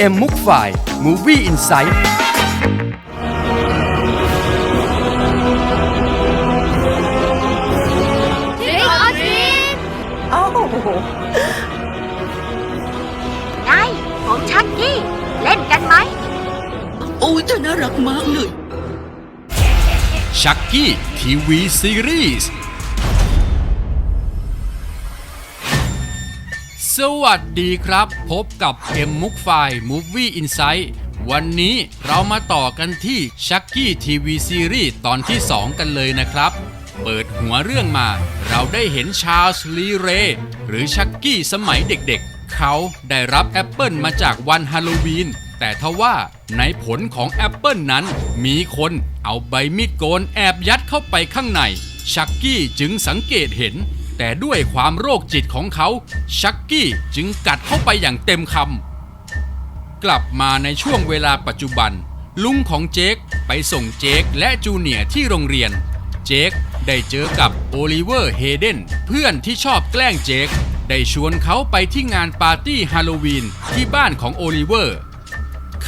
เอ็มมุกฝ่ายมูวี่อินไซต์ทริกออทรีตโอ้โหไงผมชักกี้ เล่นกันไหม โอ้ยจะน่ารักมากเลย ชักกี้ทีวีซีรีส์ สวัสดีครับ พบกับเอ็มมุกไฟ Movie Insight วันนี้เรามาต่อกันที่ชักกี้ทีวีซีรีส์ตอนที่ 2 กันเลยนะครับ เปิดหัวเรื่องมา เราได้เห็นชาร์ลส์ลีเร หรือชักกี้สมัยเด็กๆ เขาได้รับแอปเปิลมาจากวันฮาโลวีนแต่ทว่าในผลของแอปเปิลนั้น มีคนเอาใบมีดโกนแอบยัดเข้าไปข้างใน ชักกี้จึงสังเกตเห็น แต่ด้วยความโรคจิตของเขา ชักกี้จึงกัดเข้าไปอย่างเต็มคำ กลับมาในช่วงเวลาปัจจุบัน ลุงของเจคไปส่งเจคและจูเนียร์ที่โรงเรียน เจคได้เจอกับโอลิเวอร์เฮเดนเพื่อนที่ชอบแกล้งเจคได้ชวนเขาไปที่งานปาร์ตี้ฮาโลวีนที่บ้านของโอลิเวอร์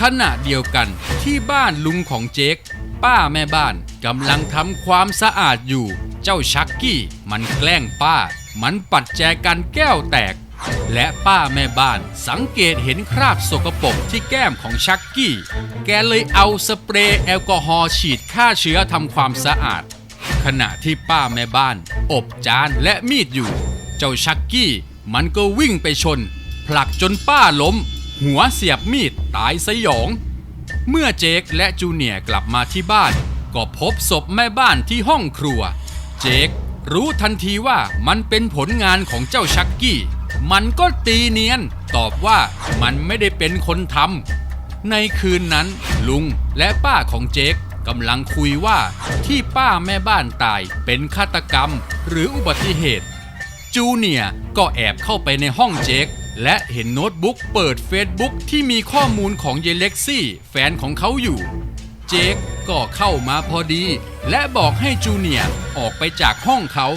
ขณะเดียวกันที่บ้านลุงของเจคป้าแม่บ้านกำลังทำความสะอาดอยู่เจ้าชักกี้ มันแกล้งป้า มันปัดแจกันแก้วแตก และป้าแม่บ้านสังเกตเห็นคราบสกปรกที่แก้มของชักกี้ แกเลยเอาสเปรย์แอลกอฮอล์ฉีดฆ่าเชื้อทำความสะอาด ขณะที่ป้าแม่บ้าน อบจานและมีดอยู่ เจ้าชักกี้มันก็วิ่งไปชน ผลักจนป้าล้ม หัวเสียบมีดตายสยอง เมื่อเจคและจูเนียร์กลับมาที่บ้าน ก็พบศพแม่บ้านที่ห้องครัว เจค รู้ทันทีว่ามันเป็นผลงานของเจ้าชักกี้ มันก็ตีเนียน ตอบว่ามันไม่ได้เป็นคนทำในคืนนั้น ลุงและป้าของเจคกำลังคุยว่าที่ป้าแม่บ้านตายเป็นฆาตกรรมหรืออุบัติเหตุ จูเนียก็แอบเข้าไปในห้องเจคและเห็นโน้ตบุ๊กเปิดเฟซบุ๊กที่มีข้อมูลของเยเล็กซี่ แฟนของเขาอยู่ เจค ก็เข้ามาพอดี และบอกให้จูเนียร์ออกไปจากห้องเขา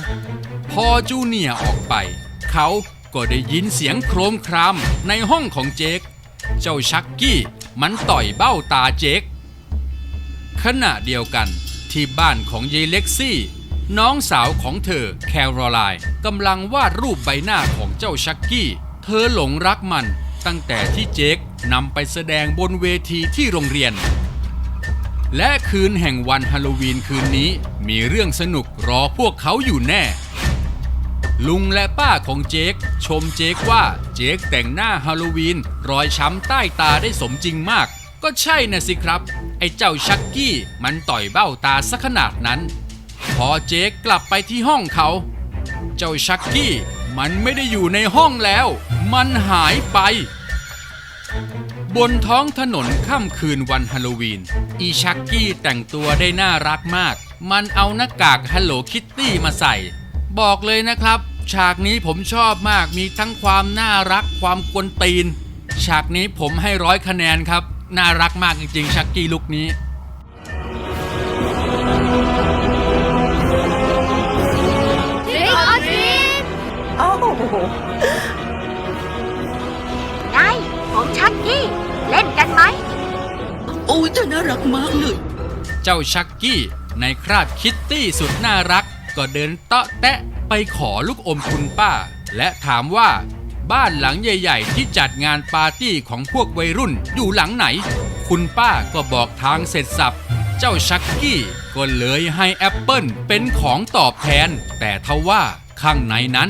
พอจูเนียร์ออกไป เขาก็ได้ยินเสียงโครมครามในห้องของเจค เจ้าชักกี้มันต่อยเบ้าตาเจค ขณะเดียวกันที่บ้านของยายเล็กซี่น้องสาวของเธอแคโรไลน์กำลังวาดรูปใบหน้าของเจ้าชักกี้ เธอหลงรักมันตั้งแต่ที่เจคนำไปแสดงบนเวทีที่โรงเรียน และคืนแห่งวันฮาโลวีนคืนนี้มีเรื่องสนุกรอพวกเขาอยู่แน่ ลุงและป้าของเจคชมเจคว่าเจคแต่งหน้าฮาโลวีนรอยช้ำใต้ตาได้สมจริงมาก ก็ใช่นะสิครับ ไอ้เจ้าชักกี้มันต่อยเบ้าตาซะขนาดนั้น พอเจคกลับไปที่ห้องเขา เจ้าชักกี้มันไม่ได้อยู่ในห้องแล้ว มันหายไป บนท้องถนนค่ำคืนวันฮาโลวีน อีชักกี้แต่งตัวได้น่ารักมาก มันเอาหน้ากากฮัลโหลคิตตี้มาใส่ บอกเลยนะครับ ฉากนี้ผมชอบมากมีทั้งความน่ารักความกวนตีน ฉากนี้ผมให้ร้อยคะแนนครับ น่ารักมากจริงๆ ชักกี้ลุกนี้ เจ้าชักกี้ ในคราบคิตตี้สุดน่ารัก ก็เดินเตาะแตะไปขอลูกอมคุณป้า และถามว่า บ้านหลังใหญ่ ๆ ที่จัดงานปาร์ตี้ของพวกวัยรุ่นอยู่หลังไหน คุณป้าก็บอกทางเสร็จสับเจ้าชักกี้ก็เลยให้แอปเปิลเป็นของตอบแทน แต่ทว่าข้างในนั้น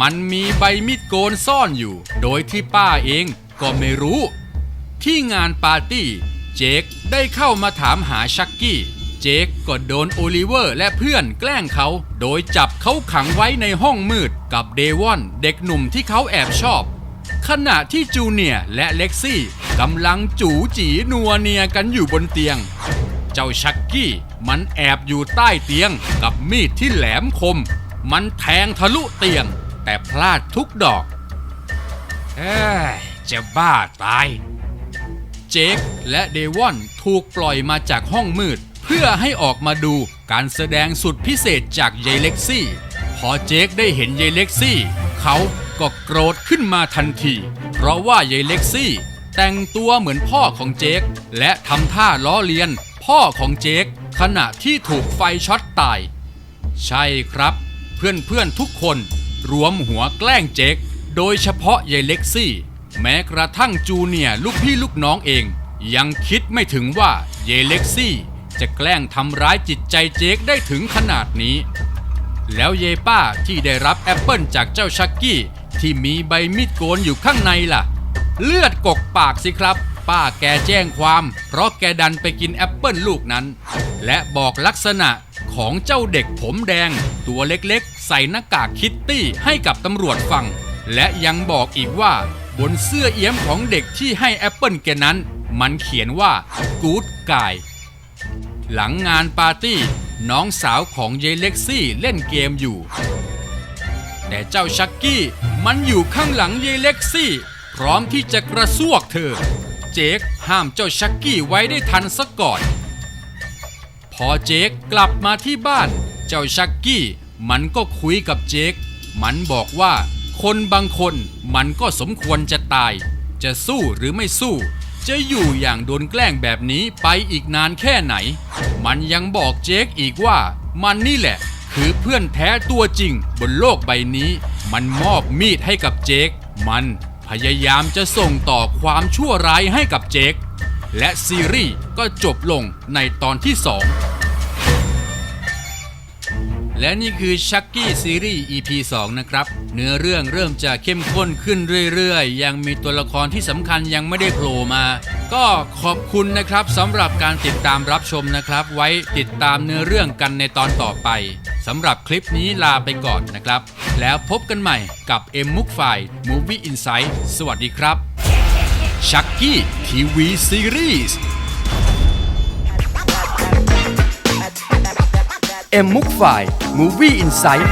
มันมีใบมีดโกนซ่อนอยู่ โดยที่ป้าเองก็ไม่รู้ ที่งานปาร์ตี้ เจคได้เข้ามาถามหาชักกี้ เจคก็โดนโอลิเวอร์และเพื่อนแกล้งเขา โดยจับเขาขังไว้ในห้องมืดกับเดวอนเด็กหนุ่มที่เขาแอบชอบ ขณะที่จูเนียร์และเล็กซี่กำลังจูจีนัวเนียกันอยู่บนเตียง เจ้าชักกี้มันแอบอยู่ใต้เตียงกับมีดที่แหลมคม มันแทงทะลุเตียง แต่พลาดทุกดอกเอ้จะบ้าตาย เจคและเดวอนถูกปล่อยมาจากห้องมืด เพื่อให้ออกมาดูการแสดงสุดพิเศษจากยายเล็กซี่ พอเจคได้เห็นยายเล็กซี่ เขาก็โกรธขึ้นมาทันที เพราะว่ายายเล็กซี่ แต่งตัวเหมือนพ่อของเจคและทำท่าล้อเลียน พ่อของเจคขณะที่ถูกไฟช็อตตาย ใช่ครับ เพื่อนๆทุกคนรวมหัวแกล้งเจคโดยเฉพาะยายเล็กซี่ แม้กระทั่งจูเนียลูกพี่ลูกน้องเอง ยังคิดไม่ถึงว่ายายเล็กซี่ จะแกล้งทำร้ายจิตใจเจคได้ถึงขนาดนี้ แล้วเยป้าที่ได้รับแอปเปิลจากเจ้าชักกี้ ที่มีใบมีดโกนอยู่ข้างในล่ะ เลือดกกปากสิครับ ป้าแกแจ้งความ เพราะแกดันไปกินแอปเปิลลูกนั้น และบอกลักษณะของเจ้าเด็กผมแดง ตัวเล็กๆ ใส่หน้ากากคิตตี้ให้กับตำรวจฟัง และยังบอกอีกว่า บนเสื้อเอี้ยมของเด็กที่ให้แอปเปิลแกนั้น มันเขียนว่า Good Guy หลังงานปาร์ตี้น้องสาวของเยเล็กซี่เล่นเกมอยู่ แต่เจ้าชักกี้มันอยู่ข้างหลังเยเล็กซี่ พร้อมที่จะกระซวกเธอ เจคห้ามเจ้าชักกี้ไว้ได้ทันซะก่อน พอเจคกลับมาที่บ้าน เจ้าชักกี้มันก็คุยกับเจคมันบอกว่า คนบางคนมันก็สมควรจะตาย จะสู้หรือไม่สู้ จะอยู่อย่างโดนแกล้งแบบนี้ไปอีกนานแค่ไหน มันยังบอกเจคอีกว่า มันนี่แหละ คือเพื่อนแท้ตัวจริงบนโลกใบนี้ มันมอบมีดให้กับเจค มันพยายามจะส่งต่อความชั่วร้ายให้กับเจค และซีรีส์ก็จบลงในตอนที่2 และนี่คือชักกี้ซีรีส์ EP 2 นะครับ เนื้อเรื่องเริ่มจะเข้มข้นขึ้นเรื่อยๆ ยังมีตัวละครที่สำคัญยังไม่ได้โผล่มา ก็ขอบคุณนะครับสำหรับการติดตามรับชมนะครับ ไว้ติดตามเนื้อเรื่องกันในตอนต่อไปสำหรับคลิปนี้ลาไปก่อนนะครับ แล้วพบกันใหม่กับ M มุกไฟ Movie Insight สวัสดีครับชักกี้ทีวีซีรีส์ M มุกฝ่าย Movie Insight